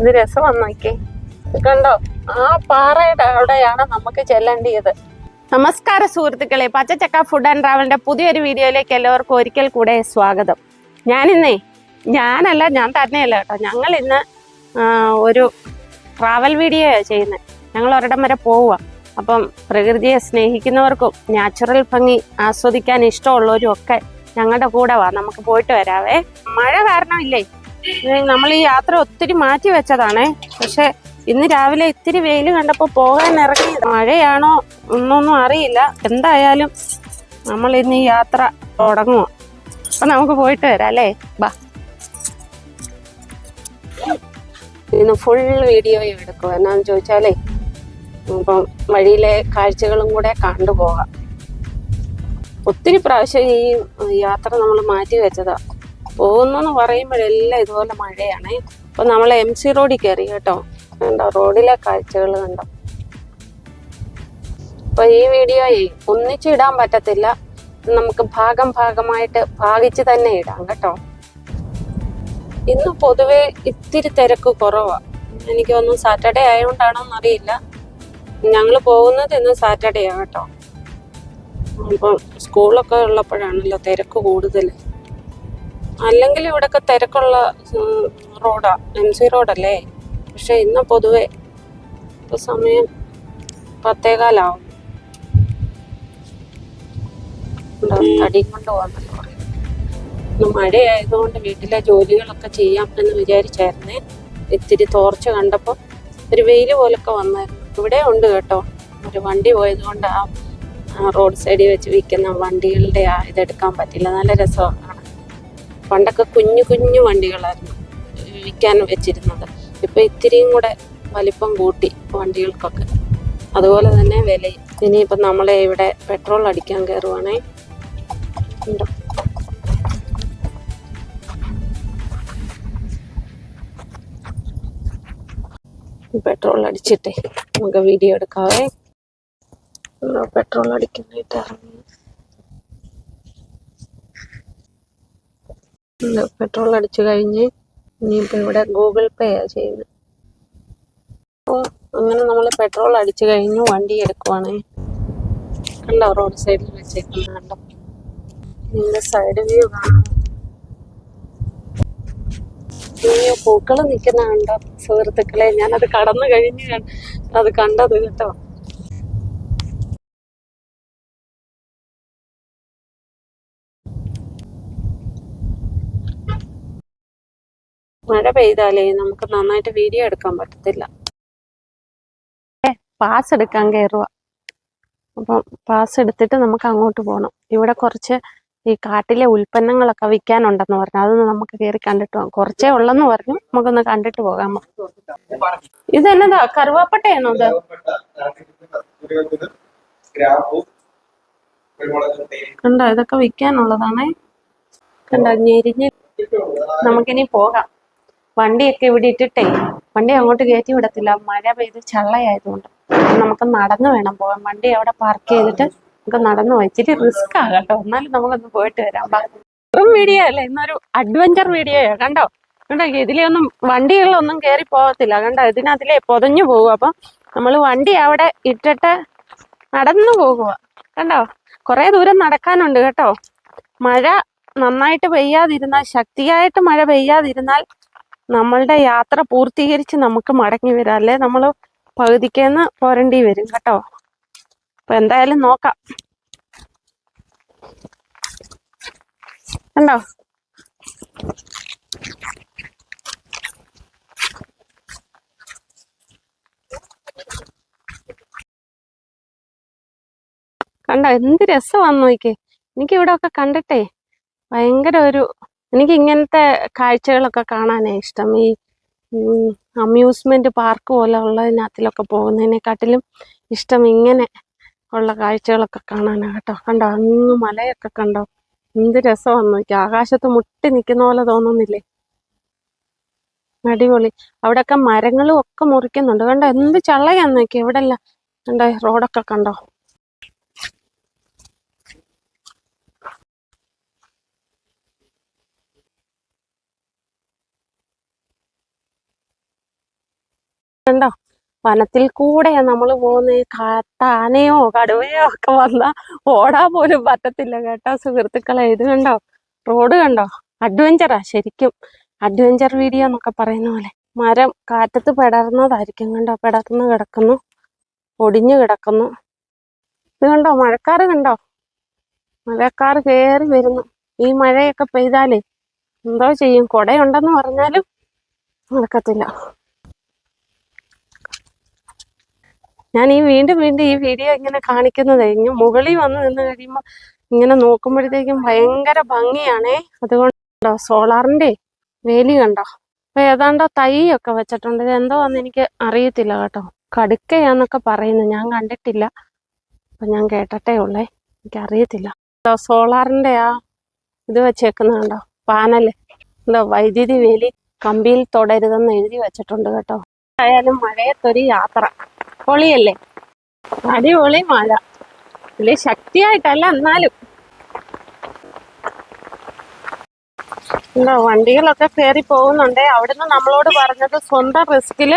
ഇത് രസമാണ് നോക്കി കണ്ടോ? ആ പാറയുടെ അവിടെയാണ് നമുക്ക് ചെല്ലേണ്ടിയത്. നമസ്കാര സുഹൃത്തുക്കളെ പച്ചച്ചക്ക ഫുഡ് ആൻഡ് ട്രാവലിന്റെ പുതിയൊരു വീഡിയോയിലേക്ക് എല്ലാവർക്കും ഒരിക്കൽ കൂടെ സ്വാഗതം. ഞാനിന്നേ ഞാനല്ല ഞാൻ തന്നെയല്ല കേട്ടോ. ഞങ്ങൾ ഇന്ന് ഒരു ട്രാവൽ വീഡിയോ ചെയ്യുന്നത് ഞങ്ങൾ ഒരിടം വരെ പോവുക അപ്പം പ്രകൃതിയെ സ്നേഹിക്കുന്നവർക്കും നാച്ചുറൽ ഭംഗി ആസ്വദിക്കാൻ ഇഷ്ടമുള്ളവരും ഒക്കെ ഞങ്ങളുടെ കൂടെ വാ. നമുക്ക് പോയിട്ട് വരാവേ. മഴ കാരണമില്ലേ? നമ്മൾ ഈ യാത്ര ഒത്തിരി മാറ്റി വെച്ചതാണേ. പക്ഷെ ഇന്ന് രാവിലെ ഇത്തിരി വെയിൽ കണ്ടപ്പോൾ പോകാൻ ഇറങ്ങി മഴയാണോ ഒന്നൊന്നും അറിയില്ല. എന്തായാലും നമ്മൾ ഇന്ന് ഈ യാത്ര തുടങ്ങുക അപ്പൊ നമുക്ക് പോയിട്ട് വരാം അല്ലേ? ബാ. ഇന്ന് ഫുൾ വീഡിയോ എടുക്കും എന്നാന്ന് ചോദിച്ചാലേ ഇപ്പം വഴിയിലെ കാഴ്ചകളും കൂടെ കണ്ടുപോകാം. ഒത്തിരി പ്രാവശ്യം ഈ യാത്ര നമ്മൾ മാറ്റി വെച്ചതാ. പോകുന്നെന്ന് പറയുമ്പോഴെല്ലാം ഇതുപോലെ മഴയാണ്. അപ്പൊ നമ്മൾ എം സി റോഡിൽ കയറി കേട്ടോ. കണ്ടോ റോഡിലെ കാഴ്ചകൾ കണ്ടോ. അപ്പൊ ഈ വീഡിയോയെ ഒന്നിച്ചിടാൻ പറ്റത്തില്ല. നമുക്ക് ഭാഗം ഭാഗമായിട്ട് ഭാഗിച്ച് തന്നെ ഇടാം കേട്ടോ. ഇന്ന് പൊതുവെ ഇത്തിരി തിരക്ക് കുറവാണ് എനിക്ക് തോന്നുന്നു സാറ്റർഡേ ആയതുകൊണ്ടാണോ എന്നറിയില്ല ഞങ്ങൾ പോകുന്നത് ഇന്ന് സാറ്റർഡേ ആണ് കേട്ടോ. അപ്പം സ്കൂളൊക്കെ ഉള്ളപ്പോഴാണല്ലോ തിരക്ക് കൂടുതൽ അല്ലെങ്കിൽ ഇവിടെയൊക്കെ തിരക്കുള്ള റോഡാ എം സി റോഡല്ലേ പക്ഷെ ഇന്ന് പൊതുവെ സമയം പത്തേകാലാവും? തടിയും കൊണ്ട് കുറേ. ഇന്ന് മഴയായതുകൊണ്ട് വീട്ടിലെ ജോലികളൊക്കെ ചെയ്യാം എന്ന് വിചാരിച്ചായിരുന്നേ ഇത്തിരി തോർച്ച കണ്ടപ്പോൾ ഒരു വെയിൽ പോലൊക്കെ വന്നായിരുന്നു ഇവിടെ ഉണ്ട് കേട്ടോ ഒരു വണ്ടി പോയതുകൊണ്ട് ആ റോഡ് സൈഡിൽ വെച്ച് വിൽക്കുന്ന വണ്ടികളുടെ ആ ഇതെടുക്കാൻ പറ്റില്ല നല്ല രസമാണ്. പണ്ടൊക്കെ കുഞ്ഞു കുഞ്ഞു വണ്ടികളായിരുന്നു വിൽക്കാൻ വെച്ചിരുന്നത്. ഇപ്പം ഇത്തിരിയും കൂടെ വലിപ്പം കൂട്ടി വണ്ടികൾക്കൊക്കെ. അതുപോലെ തന്നെ വിലയും. ഇനിയിപ്പം നമ്മളെ ഇവിടെ പെട്രോൾ അടിക്കാൻ കയറുവാണേ ഉണ്ടോ? പെട്രോൾ അടിച്ചിട്ടേ. നമുക്ക് വീഡിയോ എടുക്കാവേ. പെട്രോൾ അടിക്കാനായിട്ട് ഇറങ്ങി. പെട്രോൾ അടിച്ചു കഴിഞ്ഞ് ഇനിയിപ്പോൾ ഇവിടെ ഗൂഗിൾ പേ ആണ് ചെയ്യുന്നത് അപ്പോൾ അങ്ങനെ നമ്മൾ പെട്രോൾ അടിച്ചു കഴിഞ്ഞു വണ്ടി എടുക്കുവാണേ. കണ്ടോ റോഡ് സൈഡിൽ വെച്ചേക്കുന്നത് കണ്ടോ? ഇതിന്റെ സൈഡ് വ്യൂ കാണാം. പൂക്കൾ നിൽക്കുന്ന കണ്ടോ? സുഹൃത്തുക്കളെ ഞാനത് കടന്നു കഴിഞ്ഞ് അത് കണ്ടത് കേട്ടോ. മഴ പെയ്താലേ നമുക്ക് നന്നായിട്ട് വീഡിയോ എടുക്കാൻ പറ്റത്തില്ല. പാസ് എടുക്കാൻ കയറുക അപ്പം പാസ് എടുത്തിട്ട് നമുക്ക് അങ്ങോട്ട് പോകണം ഇവിടെ കുറച്ച് ഈ കാട്ടിലെ ഉൽപ്പന്നങ്ങളൊക്കെ വിൽക്കാനുണ്ടെന്ന് പറഞ്ഞു. അതൊന്ന് നമുക്ക് കയറി കണ്ടിട്ട് പോകാം. കുറച്ചേ ഉള്ളെന്ന് പറഞ്ഞു. നമുക്കൊന്ന് കണ്ടിട്ട് പോകാം. ഇത് എന്നതാ കറുവാപ്പട്ടയാണോ തേയില കണ്ടോ ഇതൊക്കെ വിൽക്കാനുള്ളതാണേ. കണ്ടോ ഞെരിഞ്ഞ്. നമുക്കിനി പോകാം. വണ്ടിയൊക്കെ ഇവിടെ ഇട്ടിട്ടേ വണ്ടി അങ്ങോട്ട് കയറ്റി വിടത്തില്ല. മഴ പെയ്ത് ചള്ളയായതുകൊണ്ട്. നമുക്ക് നടന്നു വേണം പോകാൻ. വണ്ടി അവിടെ പാർക്ക് ചെയ്തിട്ട് നമുക്ക് നടന്നു പോയി ഇച്ചിരി റിസ്ക് ആകട്ടോ എന്നാലും നമുക്കൊന്ന് പോയിട്ട് വരാം. വെറും വീഡിയോ അല്ലേ? ഇന്നൊരു അഡ്വഞ്ചർ വീഡിയോയോ കണ്ടോ? കണ്ടോ? ഇതിലൊന്നും വണ്ടികളിലൊന്നും കയറി പോകത്തില്ല. കണ്ടോ? ഇതിനകത്തിലേ പൊതഞ്ഞു പോകും. അപ്പം നമ്മൾ വണ്ടി അവിടെ ഇട്ടിട്ട് നടന്നു പോകുക കണ്ടോ? കുറേ ദൂരം നടക്കാനുണ്ട് കേട്ടോ. മഴ നന്നായിട്ട് പെയ്യാതിരുന്നാൽ ശക്തിയായിട്ട് മഴ പെയ്യാതിരുന്നാൽ നമ്മളുടെ യാത്ര പൂർത്തീകരിച്ച് നമുക്ക് മടങ്ങി വരാം അല്ലേ? നമ്മൾ പകുതിക്കേന്ന് പോരണ്ടി വരും കേട്ടോ. അപ്പൊ എന്തായാലും നോക്കാം. കണ്ടോ? കണ്ടോ? എന്ത് രസം വന്നു നോക്കേ എനിക്കിവിടെ ഒക്കെ കണ്ടിട്ടേ ഭയങ്കര ഒരു എനിക്ക് ഇങ്ങനത്തെ കാഴ്ചകളൊക്കെ കാണാനേ ഇഷ്ടം. ഈ അമ്യൂസ്മെന്റ് പാർക്ക് പോലെ ഉള്ളതിനകത്തിലൊക്കെ പോകുന്നതിനെക്കാട്ടിലും ഇഷ്ടം ഇങ്ങനെ ഉള്ള കാഴ്ചകളൊക്കെ കാണാനാണ് കേട്ടോ. കണ്ടോ? അങ്ങ് മലയൊക്കെ കണ്ടോ? എന്ത് രസമാണെന്ന് നോക്കി ആകാശത്ത് മുട്ടി നിൽക്കുന്ന പോലെ തോന്നുന്നില്ലേ? അടിപൊളി. അവിടെയൊക്കെ മരങ്ങളും ഒക്കെ മുറിക്കുന്നുണ്ട്. കണ്ടോ? എന്ത് ചള്ളയാന്ന് നോക്കി ഇവിടെ എല്ലാം കണ്ടോ റോഡൊക്കെ കണ്ടോ? കണ്ടോ? വനത്തിൽ കൂടെയാ നമ്മൾ പോകുന്ന. കാട്ടാനയോ കടുവയോ ഒക്കെ വന്നാൽ ഓടാൻ പോലും പറ്റത്തില്ല കേട്ടോ സുഹൃത്തുക്കളെ. ഇത് കണ്ടോ? റോഡ് കണ്ടോ? അഡ്വഞ്ചറാ ശരിക്കും. അഡ്വഞ്ചർ വീഡിയോ എന്നൊക്കെ പറയുന്ന പോലെ. മരം കാറ്റത്ത് പെടർന്നതായിരിക്കും കണ്ടോ? പെടർന്ന് കിടക്കുന്നു. ഒടിഞ്ഞു കിടക്കുന്നു. ഇത് കണ്ടോ? മഴക്കാറ് കണ്ടോ? മഴക്കാർ കയറി വരുന്നു. ഈ മഴയൊക്കെ പെയ്താലേ എന്തോ ചെയ്യും? കുടയുണ്ടെന്ന് പറഞ്ഞാലും നടക്കത്തില്ല. ഞാൻ ഈ വീണ്ടും വീണ്ടും ഈ വീഡിയോ ഇങ്ങനെ കാണിക്കുന്നത് ഇങ്ങനെ മുകളിൽ വന്ന് നിന്ന് കഴിയുമ്പോൾ ഇങ്ങനെ നോക്കുമ്പോഴത്തേക്കും ഭയങ്കര ഭംഗിയാണേ. അതുകൊണ്ടോ സോളാറിന്റെ വേലി കണ്ടോ? അപ്പൊ ഏതാണ്ടോ തൈ ഒക്കെ വെച്ചിട്ടുണ്ട്. ഇത് എന്തോ അന്ന് എനിക്ക് അറിയത്തില്ല കേട്ടോ. കടുക്കയാന്നൊക്കെ പറയുന്നു. ഞാൻ കണ്ടിട്ടില്ല. അപ്പൊ ഞാൻ കേട്ടട്ടേ ഉള്ളേ. എനിക്കറിയത്തില്ല. സോളാറിന്റെ ആ ഇത് വെച്ചേക്കുന്ന കണ്ടോ പാനൽ. എന്തോ വൈദ്യുതി വേലി കമ്പിയിൽ തൊടരുതെന്ന് എഴുതി വെച്ചിട്ടുണ്ട് കേട്ടോ. ആയാലും മഴയത്തൊരു യാത്ര. പൊളിയല്ലേ? അടിപൊളി മഴ. വലിയ ശക്തിയായിട്ടല്ല എന്നാലും. എന്താ വണ്ടികളൊക്കെ കയറി പോകുന്നുണ്ട്. അവിടുന്ന് നമ്മളോട് പറഞ്ഞത് സ്വന്തം റിസ്കിൽ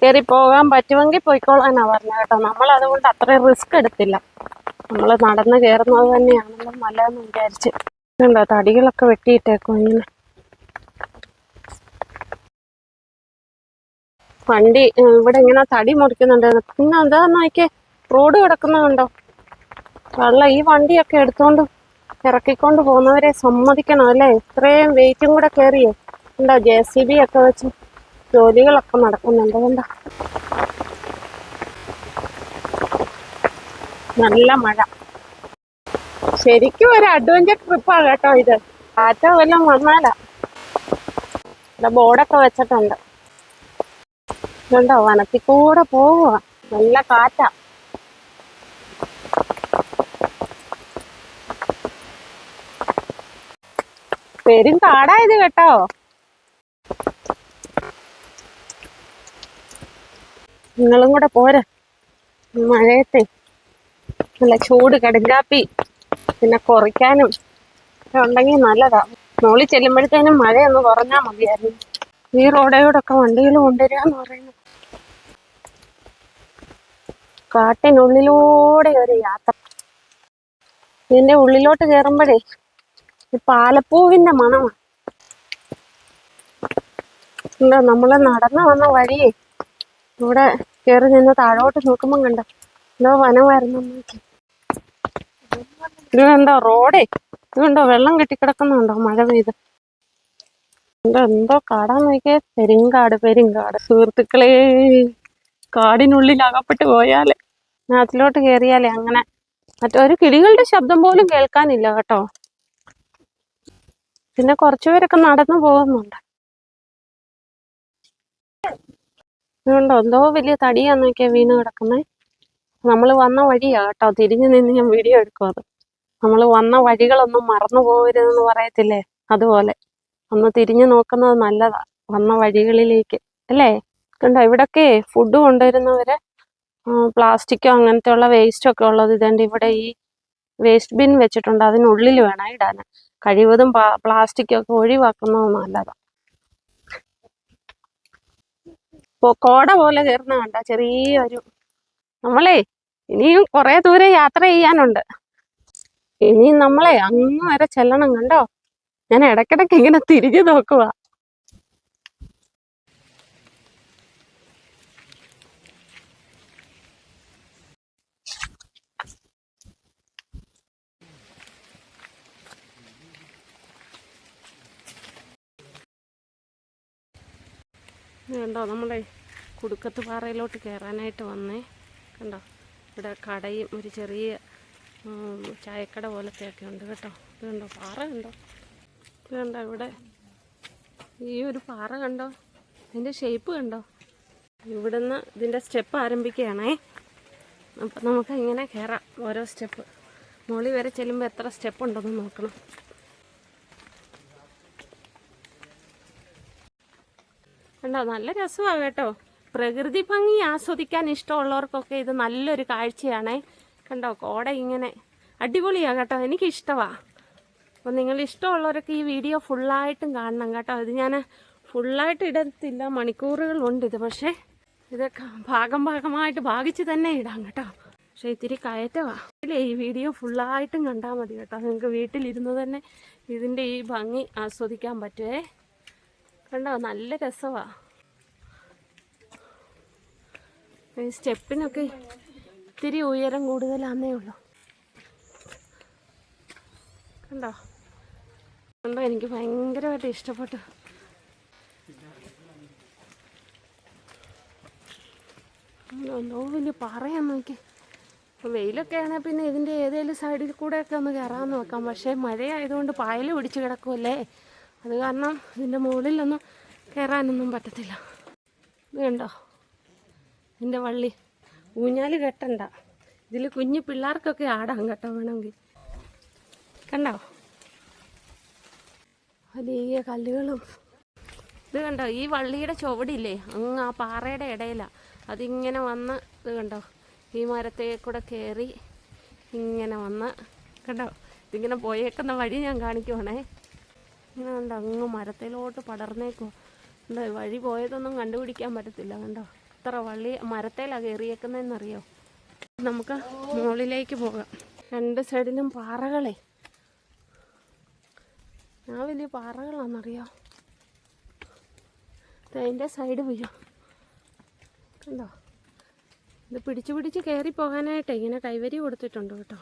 കയറി പോകാൻ പറ്റുമെങ്കിൽ പോയിക്കോളാനാ പറഞ്ഞത് കേട്ടോ. നമ്മൾ അതുകൊണ്ട് അത്രയും റിസ്ക് എടുത്തില്ല. നമ്മൾ നടന്ന് കയറുന്നത് തന്നെയാണല്ലോ നല്ലതെന്ന് വിചാരിച്ച്. കണ്ടോ തടികളൊക്കെ വെട്ടിയിട്ടേക്കും ഇങ്ങനെ വണ്ടി ഇവിടെ ഇങ്ങനെ തടി മുറിക്കുന്നുണ്ട് പിന്നെ എന്താ നോക്കി റോഡ് കിടക്കുന്നുണ്ടോ വെള്ളം ഈ വണ്ടിയൊക്കെ എടുത്തോണ്ട് ഇറക്കിക്കൊണ്ട് പോകുന്നവരെ സമ്മതിക്കണം അല്ലേ? ഇത്രയും വെയിറ്റും കൂടെ കയറിയേ ഉണ്ടോ ജെ സി ബി ഒക്കെ വെച്ച് ജോലികളൊക്കെ നടക്കുന്നുണ്ട് കണ്ടോ? നല്ല മഴ. ശരിക്കും ഒരു അഡ്വഞ്ചർ ട്രിപ്പാ കേട്ടോ ഇത്. കാറ്റോ വല്ലതും വന്നാലാ. ബോർഡൊക്കെ വെച്ചിട്ടുണ്ട്. ഇതുണ്ടോ വനത്തിൽ കൂടെ പോവുക നല്ല കാറ്റാ. പെരും കാടായത് കേട്ടോ. നിങ്ങളും കൂടെ പോരെ. മഴയത്തെ. നല്ല ചൂട് കടുങ്കാപ്പി. പിന്നെ കുറയ്ക്കാനും. ഉണ്ടെങ്കിൽ നല്ലതാ. മോളി ചെല്ലുമ്പോഴത്തേനും മഴയൊന്ന് കുറഞ്ഞാൽ മതിയായിരുന്നു. ഈ റോഡേയോടൊക്കെ വണ്ടികൾ കൊണ്ടുവരിക എന്ന് പറയുന്നത് കാട്ടിനുള്ളിലൂടെ ഒരു യാത്ര. ഇതിന്റെ ഉള്ളിലോട്ട് കയറുമ്പോഴേ ഈ പാലപ്പൂവിന്റെ മണമാണ്. എന്താ നമ്മൾ നടന്നു വന്ന വഴിയേ ഇവിടെ കയറി നിന്ന് താഴോട്ട് നോക്കുമ്പോൾ കണ്ടോ? എന്തോ വനമായിരുന്നു നോക്കി ഇത് റോഡേ? ഇത് വെള്ളം കെട്ടിക്കിടക്കുന്നുണ്ടോ മഴ പെയ്ത്? എന്തോ എന്തോ കാടാന്ന് നോക്കിയേ. പെരുങ്കാട് പെരുങ്കാട്. സുഹൃത്തുക്കളെ. കാടിനുള്ളിൽ അകപ്പെട്ട് പോയാൽ. നാട്ടിലോട്ട് കയറിയാലേ അങ്ങനെ. മറ്റൊരു കിളികളുടെ ശബ്ദം പോലും കേൾക്കാനില്ല കേട്ടോ. പിന്നെ കുറച്ചുപേരൊക്കെ നടന്നു പോകുന്നുണ്ട്. അതുകൊണ്ടോ എന്തോ വലിയ തടിയാന്നൊക്കെ വീണ് കിടക്കുന്നേ. നമ്മൾ വന്ന വഴിയാ കേട്ടോ. തിരിഞ്ഞു നിന്ന് ഞാൻ വീഡിയോ എടുക്കും അത് നമ്മൾ വന്ന വഴികളൊന്നും മറന്നു പോകരുതെന്ന് പറയത്തില്ലേ? അതുപോലെ. ഒന്ന് തിരിഞ്ഞു നോക്കുന്നത് നല്ലതാ. വന്ന വഴികളിലേക്ക്. അല്ലേ? കണ്ടോ ഇവിടൊക്കെ ഫുഡ് കൊണ്ടുവരുന്നവര് പ്ലാസ്റ്റിക്കോ അങ്ങനത്തെ ഉള്ള വേസ്റ്റോ ഒക്കെ ഉള്ളത് ഇതുണ്ട് ഇവിടെ ഈ വേസ്റ്റ് ബിൻ വെച്ചിട്ടുണ്ട്. അതിനുള്ളിൽ വേണം ഇടാൻ. കഴിവതും പ്ലാസ്റ്റിക്കൊക്കെ ഒഴിവാക്കുന്നത് നല്ലതാണ് ഇപ്പോൾ കോട പോലെ കയറുന്ന കണ്ട ചെറിയൊരു നമ്മളെ ഇനിയും കുറേ ദൂരെ യാത്ര ചെയ്യാനുണ്ട്. ഇനിയും നമ്മളെ അങ്ങ് വരെ ചെല്ലണം കണ്ടോ? ഞാൻ ഇടയ്ക്കിടയ്ക്ക് ഇങ്ങനെ തിരിഞ്ഞു നോക്കുക കണ്ടോ നമ്മളെ കുടുക്കത്ത് പാറയിലോട്ട് കയറാനായിട്ട് വന്നേ. കണ്ടോ ഇവിടെ കടയും ഒരു ചെറിയ ചായക്കട പോലത്തെ ഒക്കെ ഉണ്ട് കേട്ടോ. ഇത് കണ്ടോ പാറ കണ്ടോ? ഇത് കണ്ടോ ഇവിടെ? ഈ ഒരു പാറ കണ്ടോ? അതിന്റെ ഷേപ്പ് കണ്ടോ? ഇവിടുന്ന് ഇതിന്റെ സ്റ്റെപ്പ് ആരംഭിക്കുകയാണേ. അപ്പം നമുക്ക് ഇങ്ങനെ കയറാം ഓരോ സ്റ്റെപ്പ് മോളി വരെ ചെല്ലുമ്പോൾ എത്ര സ്റ്റെപ്പ് ഉണ്ടെന്ന് നോക്കണം. കണ്ടോ? നല്ല രസമാണ് കേട്ടോ. പ്രകൃതി ഭംഗി ആസ്വദിക്കാൻ ഇഷ്ടമുള്ളവർക്കൊക്കെ ഇത് നല്ലൊരു കാഴ്ചയാണേ. കണ്ടോ? കോട ഇങ്ങനെ അടിപൊളിയാണ് കേട്ടോ. എനിക്കിഷ്ടമാണ് അപ്പോൾ നിങ്ങൾ ഇഷ്ടമുള്ളവരൊക്കെ ഈ വീഡിയോ ഫുള്ളായിട്ടും കാണണം കേട്ടോ. ഇത് ഞാൻ ഫുള്ളായിട്ട് ഇടത്തില്ല. മണിക്കൂറുകളുണ്ട് ഇത്. പക്ഷേ ഇതൊക്കെ ഭാഗം ഭാഗമായിട്ട് ഭാഗിച്ച് തന്നെ ഇടാം കേട്ടോ. പക്ഷേ ഇത്തിരി കയറ്റമാണ് ഇല്ലേ ഈ വീഡിയോ ഫുള്ളായിട്ടും കണ്ടാൽ മതി കേട്ടോ. നിങ്ങൾക്ക് വീട്ടിലിരുന്ന് തന്നെ ഇതിന്റെ ഈ ഭംഗി ആസ്വദിക്കാൻ പറ്റുമേ കണ്ടോ? നല്ല രസമാ ഈ സ്റ്റെപ്പിനൊക്കെ ഇത്തിരി ഉയരം കൂടുതലാന്നേ ഉള്ളൂ. കണ്ടോ? കണ്ടോ? എനിക്ക് ഭയങ്കരമായിട്ട് ഇഷ്ടപ്പെട്ടു. എന്തോ വലിയ പറയാൻ നോക്കി. വെയിലൊക്കെ ആണെങ്കിൽ പിന്നെ ഇതിന്റെ ഏതെങ്കിലും സൈഡിൽ കൂടെയൊക്കെ ഒന്ന് കയറാൻ നോക്കാം. പക്ഷേ മഴയായതുകൊണ്ട് പായൽ പിടിച്ച് കിടക്കുമല്ലേ അത് കാരണം ഇതിന്റെ മുകളിലൊന്നും കയറാനൊന്നും പറ്റത്തില്ല. ഇത് കണ്ടോ? ഇതിന്റെ വള്ളി. ഊഞ്ഞാൽ കെട്ടണ്ട. ഇതിൽ കുഞ്ഞു പിള്ളേർക്കൊക്കെ ആടാം കേട്ടോ വേണമെങ്കിൽ. കണ്ടോ? വലിയ കല്ലുകളും. ഇത് കണ്ടോ? ഈ വള്ളിയുടെ ചുവടില്ലേ? അങ്ങ് ആ പാറയുടെ ഇടയിലാണ് അതിങ്ങനെ വന്ന് ഇത് കണ്ടോ? ഈ മരത്തെ കൂടെ കയറി ഇങ്ങനെ വന്ന് കണ്ടോ? ഇതിങ്ങനെ പോയേക്കുന്ന വഴി ഞാൻ കാണിക്കുവാണേ. ഇങ്ങനെ കണ്ടോ അങ്ങ് മരത്തിലോട്ട് പടർന്നേക്കോ. കണ്ടോ വഴി പോയതൊന്നും കണ്ടുപിടിക്കാൻ പറ്റത്തില്ല കണ്ടോ. ഇത്ര വള്ളി മരത്തേലാണ് കയറിയേക്കുന്നതെന്നറിയോ നമുക്ക് മുകളിലേക്ക് പോകാം. രണ്ട് സൈഡിലും പാറകളെ. ആ വലിയ പാറകളാണെന്നറിയോ? അതിന്റെ സൈഡ് വീഴും. കണ്ടോ? ഇത് പിടിച്ച് പിടിച്ച് കയറി പോകാനായിട്ട് ഇങ്ങനെ കൈവരി കൊടുത്തിട്ടുണ്ട് കേട്ടോ.